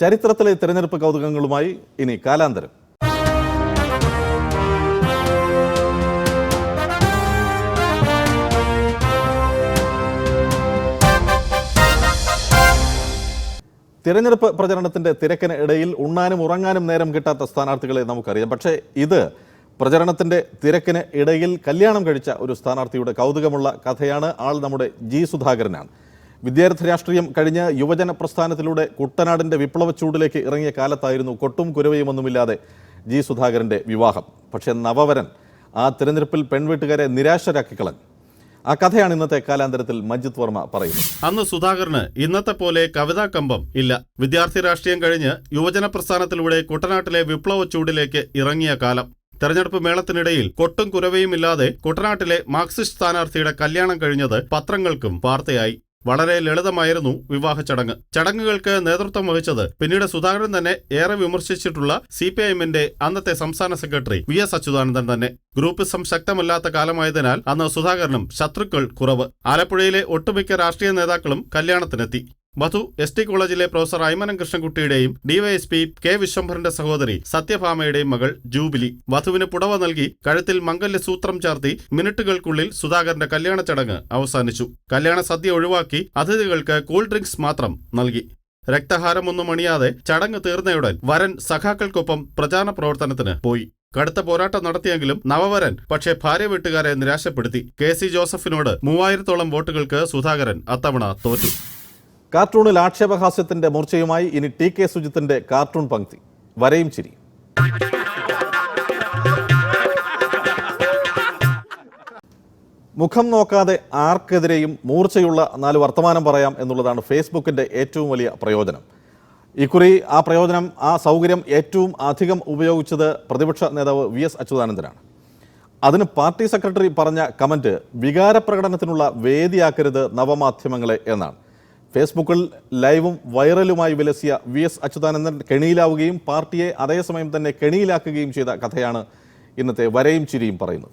ചരിത്രത്തിലെ തിരഞ്ഞെടുപ്പ് കൗതുകങ്ങളുമായി ഇനി കാലാന്തരം. തിരഞ്ഞെടുപ്പ് പ്രചരണത്തിന്റെ തിരക്കിന് ഇടയിൽ ഉണ്ണാനും ഉറങ്ങാനും നേരം കിട്ടാത്ത സ്ഥാനാർത്ഥികളെ നമുക്കറിയാം. പക്ഷേ ഇത് പ്രചരണത്തിന്റെ തിരക്കിന് ഇടയിൽ കല്യാണം കഴിച്ച ഒരു സ്ഥാനാർത്ഥിയുടെ കൗതുകമുള്ള കഥയാണ് ആൾ നമ്മുടെ ജി സുധാകരനാണ്. വിദ്യാർത്ഥി രാഷ്ട്രീയം കഴിഞ്ഞ യുവജന പ്രസ്ഥാനത്തിലൂടെ കുട്ടനാടിന്റെ വിപ്ലവ ചൂടിലേക്ക് ഇറങ്ങിയ കാലത്തായിരുന്നു കൊട്ടും കുരവയുമൊന്നുമില്ലാതെ ജി സുധാകരന്റെ വിവാഹം. പക്ഷേ നവവരൻ ആ തിരഞ്ഞെടുപ്പിൽ പെൺവീട്ടുകാരെ നിരാശരാക്കി കളഞ്ഞു. ആ കഥയാണ് ഇന്നത്തെ കാലാന്തരത്തിൽ മഞ്ജിത് വർമ്മ പറയുന്നത്. അന്ന് സുധാകരന് ഇന്നത്തെ പോലെ കവിതാ കമ്പം ഇല്ല. വിദ്യാർത്ഥി രാഷ്ട്രീയം കഴിഞ്ഞ് യുവജന പ്രസ്ഥാനത്തിലൂടെ കുട്ടനാട്ടിലെ വിപ്ലവ ചൂടിലേക്ക് ഇറങ്ങിയ കാലം. തെരഞ്ഞെടുപ്പ് മേളത്തിനിടയിൽ കൊട്ടും കുരവയുമില്ലാതെ കുട്ടനാട്ടിലെ മാർക്സിസ്റ്റ് സ്ഥാനാർത്ഥിയുടെ കല്യാണം കഴിഞ്ഞത് പത്രങ്ങൾക്കും വാർത്തയായി. വളരെ ലളിതമായിരുന്നു വിവാഹ ചടങ്ങ്. ചടങ്ങുകൾക്ക് നേതൃത്വം വഹിച്ചത് പിന്നീട് സുധാകരൻ തന്നെ ഏറെ വിമർശിച്ചിട്ടുള്ള സി പി ഐഎമ്മിന്റെ അന്നത്തെ സംസ്ഥാന സെക്രട്ടറി വി എസ് അച്യുതാനന്ദൻ തന്നെ. ഗ്രൂപ്പിസം ശക്തമല്ലാത്ത കാലമായതിനാൽ അന്ന് സുധാകരനും ശത്രുക്കൾ കുറവ്. ആലപ്പുഴയിലെ ഒട്ടുമിക്ക രാഷ്ട്രീയ നേതാക്കളും കല്യാണത്തിനെത്തി. വധു എസ് ടി കോളേജിലെ പ്രൊഫസർ ഐമനം കൃഷ്ണൻകുട്ടിയുടെയും ഡിവൈഎസ്പി കെ വിശ്വംഭരന്റെ സഹോദരി സത്യഭാമയുടെയും മകൾ ജൂബിലി വധുവിന് പുടവ നൽകി കഴുത്തിൽ മംഗല്യ സൂത്രം ചാർത്തി മിനിറ്റുകൾക്കുള്ളിൽ സുധാകരന്റെ കല്യാണ ചടങ്ങ് അവസാനിച്ചു. കല്യാണ സദ്യ ഒഴിവാക്കി അതിഥികൾക്ക് കൂൾ ഡ്രിങ്ക്സ് മാത്രം നൽകി. രക്തഹാരമൊന്നും അണിയാതെ ചടങ്ങ് തീർന്നയുടൻ വരൻ സഖാക്കൾക്കൊപ്പം പ്രചാരണ പ്രവർത്തനത്തിന് പോയി. കടുത്ത പോരാട്ടം നടത്തിയെങ്കിലും നവവരൻ പക്ഷേ ഭാര്യ വീട്ടുകാരെ നിരാശപ്പെടുത്തി. കെ സി ജോസഫിനോട് മൂവായിരത്തോളം വോട്ടുകൾക്ക് സുധാകരൻ അത്തവണ തോറ്റു. കാർട്ടൂണിൽ ആക്ഷേപഹാസ്യത്തിന്റെ മൂർച്ചയുമായി ഇനി ടി കെ സുജിത്തിന്റെ കാർട്ടൂൺ പങ്ക്തി. വരയും ചിരി. മുഖം നോക്കാതെ ആർക്കെതിരെയും മൂർച്ചയുള്ള നാല് വർത്തമാനം പറയാം എന്നുള്ളതാണ് ഫേസ്ബുക്കിന്റെ ഏറ്റവും വലിയ പ്രയോജനം. ഇക്കുറി ആ പ്രയോജനം ആ സൗകര്യം ഏറ്റവും അധികം ഉപയോഗിച്ചത് പ്രതിപക്ഷ നേതാവ് വി എസ് അച്യുതാനന്ദനാണ്. അതിന് പാർട്ടി സെക്രട്ടറി പറഞ്ഞ കമന്റ് വികാരപ്രകടനത്തിനുള്ള വേദിയാക്കരുത് നവമാധ്യമങ്ങളെ എന്നാണ്. ഫേസ്ബുക്കിൽ ലൈവും വൈറലുമായി വിലസിയ വി എസ് അച്യുതാനന്ദൻ കെണിയിലാവുകയും പാർട്ടിയെ അതേസമയം തന്നെ കെണിയിലാക്കുകയും ചെയ്ത കഥയാണ് ഇന്നത്തെ വരയും ചിരിയും പറയുന്നത്.